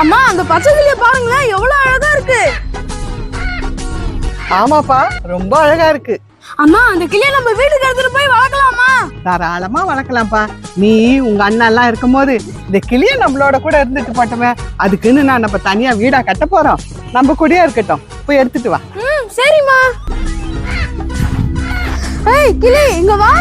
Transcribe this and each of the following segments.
அம்மா அந்த பச்சை கிளிய பாருங்களேன் எவ்வளவு அழகா இருக்கு. ஆமாப்பா ரொம்ப அழகா இருக்கு. அம்மா அந்த கிளிய நம்ம வீட்டுக்கு எடுத்துட்டு போய் வளர்க்கலாமா? தாராளமா வளர்க்கலாம்ப்பா. நீ உங்க அண்ணா எல்லாம் இருக்கும்போது இந்த கிளிய நம்மளோட கூட இருந்துட்டு போட்டோமே அதுக்குன்னு நான் நம்ம தனியா வீடா கட்ட போறோம். நம்ம கூடயே இருக்கட்டும். போய் எடுத்துட்டு வா. ம் சரிம்மா. ஏய் கிளி இங்க வா.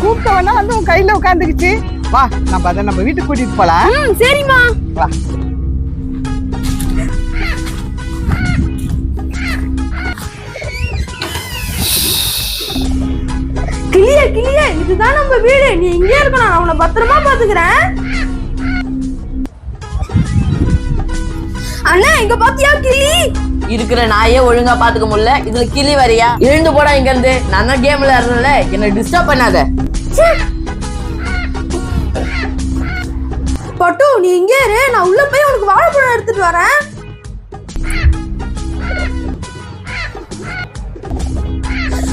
கூப்பிட்டவனா வந்து உன் கையில உட்காந்துக்குச்சு வா நம்ம அதை நம்ம வீட்டுக்கு கூட்டிட்டு போலாம். சரிம்மா. வா. கிளிய கிளிய இதுதான் நம்ம வீடு. நீ இங்கே இருக்கணும் உன்னை பத்திரமா பாத்துக்கிறேன் அண்ணா இங்க பாத்தியா கிளி? இருக்கிற நாயே ஒழுங்கா பாத்துக்க முடியல. இதுல கிளி வரியா? எழுந்து போடா இங்க இருந்து நான் தான் கேம்ல இருந்தேன்ல என்ன டிஸ்டர்ப் பண்ணாத. பட்டு நீ இங்கே இரு. நான் உள்ள போய் உனக்கு வாழைப்பழம் எடுத்துட்டு வரேன்.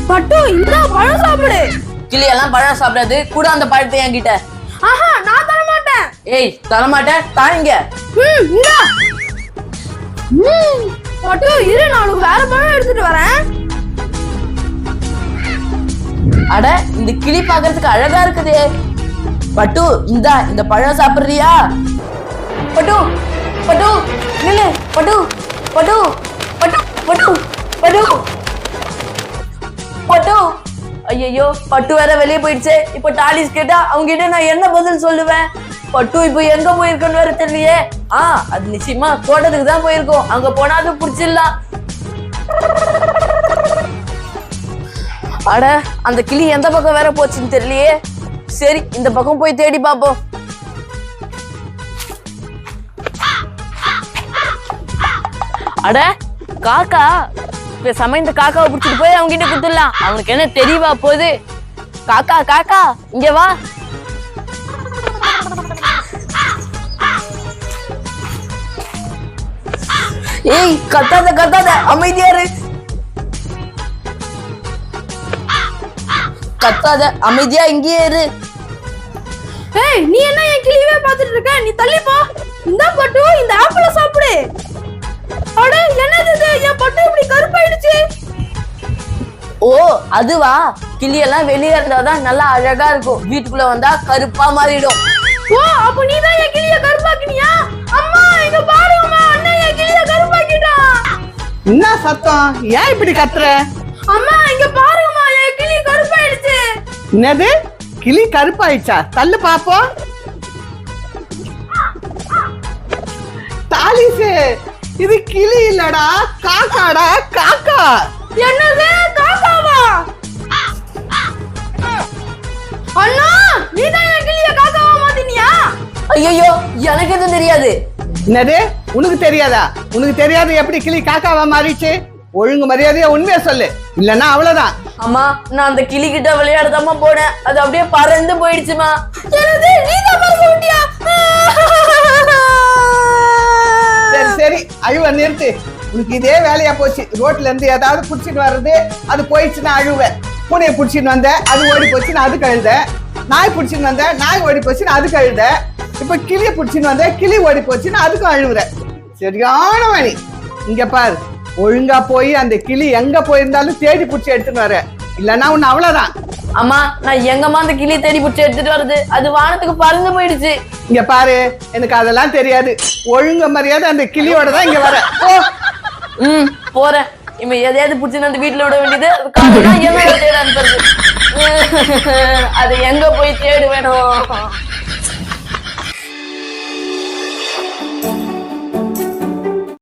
பட்டு இந்த பழம் சாப்பிடு. கிளி எல்லாம் பழம் சாப்பிடாது. கூட அந்த பழத்தை என்கிட்ட. ஆஹா நான் தர மாட்டேன் ஏய் தரமாட்டேன். தாங்க ம் இந்தா. ம் பட்டு இரு நான் உனக்கு வேற பழம் எடுத்துட்டு வரேன். அட இந்த கிளி பாக்குறதுக்கு அழகா இருக்குதே. பட்டு இந்த இந்த பழம் சாப்பிடுறியா? பட்டு பட்டு நில்லு பட்டு பட்டு பட்டு பட்டு பட்டு. பட்டு ஐயோ பட்டு வேற வெளியே போயிடுச்சு. இப்ப டாலிஸ் கேட்டா அவங்க கிட்ட நான் என்ன பதில் சொல்லுவேன்? பட்டு இப்போ எங்க போயிருக்கன்னு வேற தெரியலையே. ஆ அது நிச்சயமா தோட்டத்துக்கு தான் போயிருக்கோம். அங்க போனா அது புடிச்சிடலாம். அட அந்த கிளி எந்த பக்கம் வேற போச்சுன்னு தெரியலையே. சரி இந்த பக்கம் போய் தேடி பாப்போம் அட காக்கா பேசாம இந்த காக்காவை பிடிச்சிட்டு போய் அவங்க கிட்ட கொடுத்துடலாம். அவனுக்கு என்ன தெரியவா போகுது? காக்கா காக்கா இங்க வா. ஏய் கத்தாத கத்தாத. அமைதியா இரு. கத்தாத அமைதியா இங்கேயே இரு. ஏய் நீ என்ன என் கிளியவே பார்த்துட்டு இருக்க? நீ தள்ளி போ. இந்த பட்டு இந்த ஆப்பிள சாப்பிடு. அட என்னது இது? என் பட்டு இப்படி கருப்பாயிடுச்சு. ஓ அதுவா? கிளி எல்லாம் வெளியே இருந்தாதான் நல்லா அழகா இருக்கும். வீட்டுக்குள்ள வந்தா கருப்பா மாறிடும். ஓ அப்ப நீ தான் என் கிளிய கருப்பாக்கினியா என்ன சத்தம்? ஏன் இப்படி கத்துற? அம்மா இங்க பாருங்கம்மா என் கிளி கருப்பாயிடுச்சு. என்னது? கிளி கருப்பாயிடுச்சா? தள்ளு பாப்போம் தாலிசு இது கிளி இல்லடா காக்காடா காக்கா. என்னது? காக்காவா? அண்ணா நீ தான் என் கிளிய காக்காவா மாத்தினியா? ஐயோ எனக்கு எதுவும் தெரியாது. என்னது? உனக்கு தெரியாதா? உனக்கு தெரியாது எப்படி கிளி காக்காவா மாறிச்சு? ஒழுங்கு மரியாதையா உண்மையை சொல்லு. இல்லன்னா அவ்வளவுதான். அம்மா நான் அந்த கிளி கிட்ட விளையாடதாம்மா போனேன். அது அப்படியே பறந்து போயிடுச்சுமா. சரி சரி. அழுவ நிறுத்து. உனக்கு இதே வேலையா போச்சு. ரோட்ல இருந்து ஏதாவது புடிச்சிட்டு வர்றது அது போயிடுச்சுன்னா அழுவ. பூனையை புடிச்சிட்டு வந்த அது ஓடி போச்சு நான் அது கழுத நாய் புடிச்சிட்டு வந்த நாய் ஓடி போச்சு நான் அது கழுத இப்ப கிளிய புடிச்சிட்டு வந்த கிளி ஓடி போச்சு நான் அதுக்கும் அழுவுற. சரியான வழி இங்க பாரு ஒழுங்கா போய் அந்த கிளி எங்க போயிருந்தாலும் தேடி புடிச்சு எடுத்துட்டு வர. இல்லன்னா உன்னை அவ்வளவுதான். அம்மா நான் எங்கம்மா அந்த கிளி தேடி பிடிச்சி எடுத்துட்டு வருது அது வானத்துக்கு பறந்து போயிடுச்சு. இங்க பாரு எனக்கு அதெல்லாம் தெரியாது. ஒழுங்க மரியாதை அந்த கிளியோட தான் இங்க வர. ஓ ம் போறேன். இவன் எதையாவது பிடிச்சி அந்த வீட்டுல விட வேண்டியது அது காரணம் எங்க தேட அனுப்புறது அது எங்க போய் தேடு வேணும்